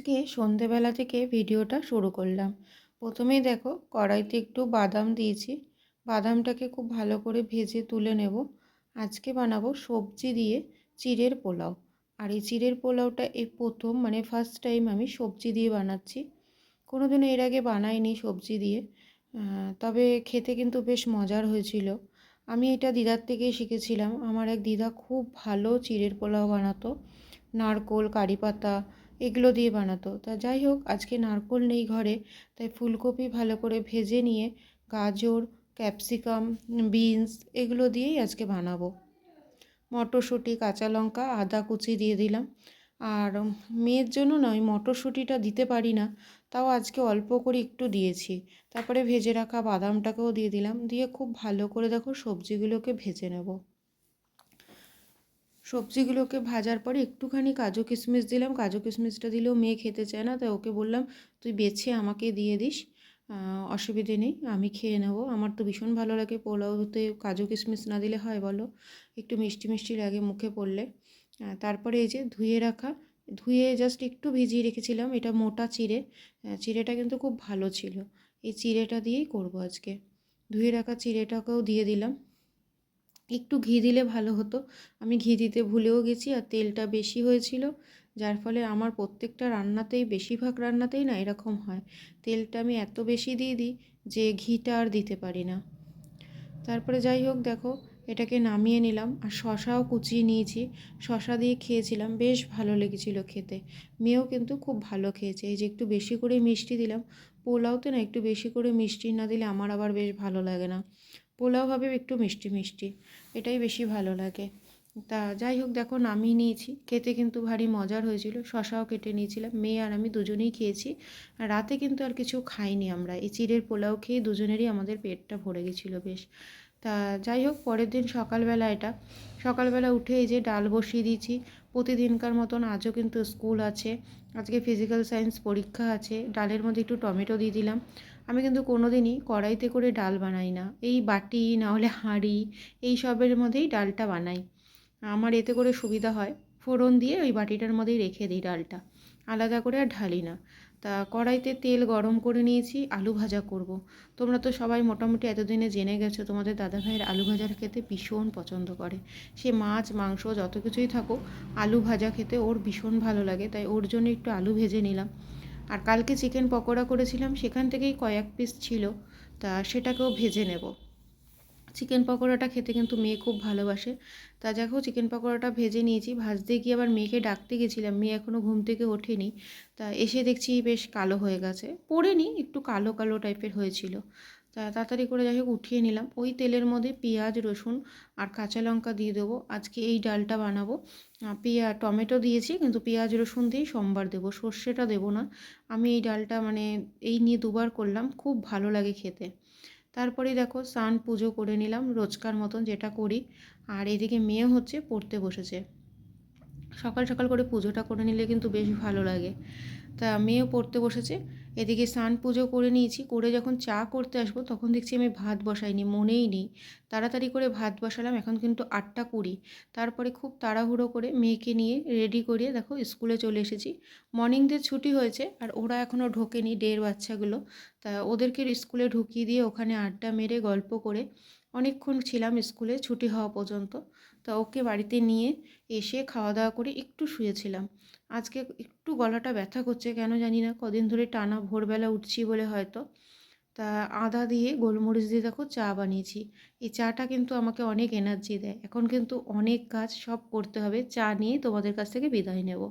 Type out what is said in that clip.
আজকে সন্ধেবেলা থেকে ভিডিওটা শুরু করলাম। প্রথমেই দেখো, কড়াইতে একটু বাদাম দিয়েছি। বাদামটাকে খুব ভালো করে ভেজে তুলে নেব। আজকে বানাবো সবজি দিয়ে চিড়ের পোলাও। আর এই চিড়ের পোলাওটা এই প্রথম মানে ফার্স্ট টাইম আমি সবজি দিয়ে বানাচ্ছি। কোনো দিনও এর আগে বানাইনি সবজি দিয়ে। তবে খেতে কিন্তু বেশ মজার হয়েছিল। আমি এটা দিদার থেকেই শিখেছিলাম। আমার এক দিদা খুব ভালো চিড়ের পোলাও বানাতো। নারকোল, কারি পাতা এগুলো দিয়ে বানাতো। তা যাই হোক, আজকে নারকোল নেই ঘরে, তাই ফুলকপি ভালো করে ভেজে নিয়ে গাজর, ক্যাপসিকাম, বিনস এগুলো দিয়েই আজকে বানাবো। মটরশুঁটি, কাঁচা লঙ্কা, আদা কুচি দিয়ে দিলাম। আর মেয়ের জন্য নয়, মটরশুঁটিটা দিতে পারি না, তাও আজকে অল্প করে একটু দিয়েছি। তারপরে ভেজে রাখা বাদামটাকেও দিয়ে দিলাম। দিয়ে খুব ভালো করে দেখো সবজিগুলোকে ভেজে নেব। সবজিগুলোকে ভাজার পরে একটুখানি কাজু কিশমিশ দিলাম। কাজু কিশমিশটা দিলেও মেয়ে খেতে চায় না, তাই ওকে বললাম, তুই বেছে আমাকে দিয়ে দিস অসুবিধে নেই, আমি খেয়ে নেব। আমার তো ভীষণ ভালো লাগে পোলাওতে কাজু কিশমিশ না দিলে হয় বলো। একটু মিষ্টি মিষ্টি লাগে মুখে পড়লে। তারপরে এই যে ধুয়ে রাখা, ধুয়ে জাস্ট একটু ভিজিয়ে রেখেছিলাম, এটা মোটা চিড়ে চিড়েটা কিন্তু খুব ভালো ছিল। এই চিড়েটা দিয়েই করব আজকে। ধুয়ে রাখা চিড়েটাকেও দিয়ে দিলাম। একটু ঘি দিলে ভালো হতো। আমি ঘি দিতে ভুলেও গেছি আর তেলটা বেশি হয়েছিল, যার ফলে আমার প্রত্যেকটা রান্নাতেই, বেশিরভাগ রান্নাতেই না এরকম হয়। তেলটা আমি এত বেশি দিয়ে দিই যে ঘিটা আর দিতে পারি না। তারপরে যাই হোক, দেখো, এটাকে নামিয়ে নিলাম আর শশাও কুচিয়ে নিয়েছি। শশা দিয়ে খেয়েছিলাম, বেশ ভালো লেগেছিল খেতে। মেয়েও কিন্তু খুব ভালো খেয়েছে। এই যে একটু বেশি করে মিষ্টি দিলাম, পোলাওতে না একটু বেশি করে মিষ্টি না দিলে আমার আবার বেশ ভালো লাগে না। পোলাও হবে একটু মিষ্টি মিষ্টি, এটাই বেশি ভালো লাগে। তা যাই হোক, দেখো নামিয়ে নিয়েছি, খেতে কিন্তু ভারী মজার হয়েছিল, শশাও কেটে নিয়েছিলাম, মেয়ে আর আমি দুজনেই খেয়েছি রাতে কিন্তু আর কিছু খাইনি আমরা, এই চিড়ের পোলাও খেয়ে দুজনেরই আমাদের পেটটা ভরে গেছিল বেশ। তা যাই হোক, পরের দিন সকালবেলা এটা, সকালবেলা উঠে এই যে ডাল বসিয়ে দিয়েছি, প্রতিদিনকার মতন আজও কিন্তু স্কুল আছে, আজকে ফিজিক্যাল সায়েন্স পরীক্ষা আছে, ডালের মধ্যে একটু টমেটো দিয়ে দিলাম আমি কিন্তু কোনো দিনই কড়াইতে করে ডাল বানাই না। এই বাটি, না হলে হাঁড়ি, এই সবের মধ্যেই ডালটা বানাই। আমার এতে করে সুবিধা হয়, ফোড়ন দিয়ে ওই বাটিটার মধ্যেই রেখে দিই ডালটা। আলাদা করে আর ঢালি না। তা কড়াইতে তেল গরম করে নিয়েছি, আলু ভাজা করব। তোমরা তো সবাই মোটামুটি এতদিনে জেনে গেছো, তোমাদের দাদা ভাইয়ের আলু ভাজার খেতে ভীষণ পছন্দ করে। সে মাছ, মাংস, যত কিছুই থাকুক, আলু ভাজা খেতে ওর ভীষণ ভালো লাগে, তাই ওর জন্য একটু আলু ভেজে নিলাম। আর কালকে চিকেন পকোড়া করেছিলাম, সেখান থেকেই কয়েক পিস ছিল, তা সেটাকেও ভেজে নেব। চিকেন পকোড়াটা খেতে কিন্তু মেয়ে খুব ভালোবাসে। তা দেখো চিকেন পকোড়াটা ভেজে নিয়েছি, ভাজতে গিয়ে আবার মেয়েকে ডাকতে গেছিলাম, মেয়ে এখনও ঘুম থেকে ওঠেনি। তা এসে দেখছি বেশ কালো হয়ে গেছে। পড়েনি, একটু কালো কালো টাইপের হয়েছিল। তাড়াতাড়ি করে যাই হোক উঠিয়ে নিলাম। ওই তেলের মধ্যে পেঁয়াজ, রসুন আর কাঁচা লঙ্কা দিয়ে দেবো। আজকে এই ডালটা বানাবো। পেঁয়া, টমেটো দিয়েছি কিন্তু পেঁয়াজ, রসুন দিয়েই সোমবার দেবো। সর্ষেটা দেবো না। আমি এই ডালটা মানে এই নিয়ে দুবার করলাম। খুব ভালো লাগে খেতে। তারপরেই দেখো স্নান পুজো করে নিলাম রোজকার মতন যেটা করি। আর এদিকে মেয়ে হচ্ছে পড়তে বসেছে। সকাল সকাল করে পুজোটা করে নিলে কিন্তু বেশ ভালো লাগে। তা মেয়েও পড়তে বসেছে। এদিকে স্নান পুজো করে নিয়েছি, করে যখন চা করতে আসব তখন দেখছি আমি ভাত বসাইনি, মনেই নেই। তাড়াতাড়ি করে ভাত বসালাম, এখন কিন্তু আটটা কুড়ি। তারপরে খুব তাড়াহুড়ো করে মেয়েকে নিয়ে রেডি করিয়ে দেখো স্কুলে চলে এসেছি। মর্নিংদের ছুটি হয়েছে আর ওরা এখনও ঢোকেনি ডের বাচ্চাগুলো। তা ওদেরকে স্কুলে ঢুকিয়ে দিয়ে ওখানে আড্ডা মেরে গল্প করে অনেকক্ষণ ছিলাম স্কুলে, ছুটি হওয়া পর্যন্ত। তা ওকে বাড়িতে নিয়ে এসে খাওয়া দাওয়া করে একটু শুয়েছিলাম। আজকে একটু গলাটা ব্যথা করছে, কেন জানি না, কদিন ধরে টানা ভোরবেলা উঠছি বলে হয়তো। তা আদা দিয়ে গোলমরিচ দিয়ে দেখো চা বানিয়েছি। এই চাটা কিন্তু আমাকে অনেক এনার্জি দেয়। এখন কিন্তু অনেক কাজ সব করতে হবে। চা নিয়ে তোমাদের কাছ থেকে বিদায় নেব।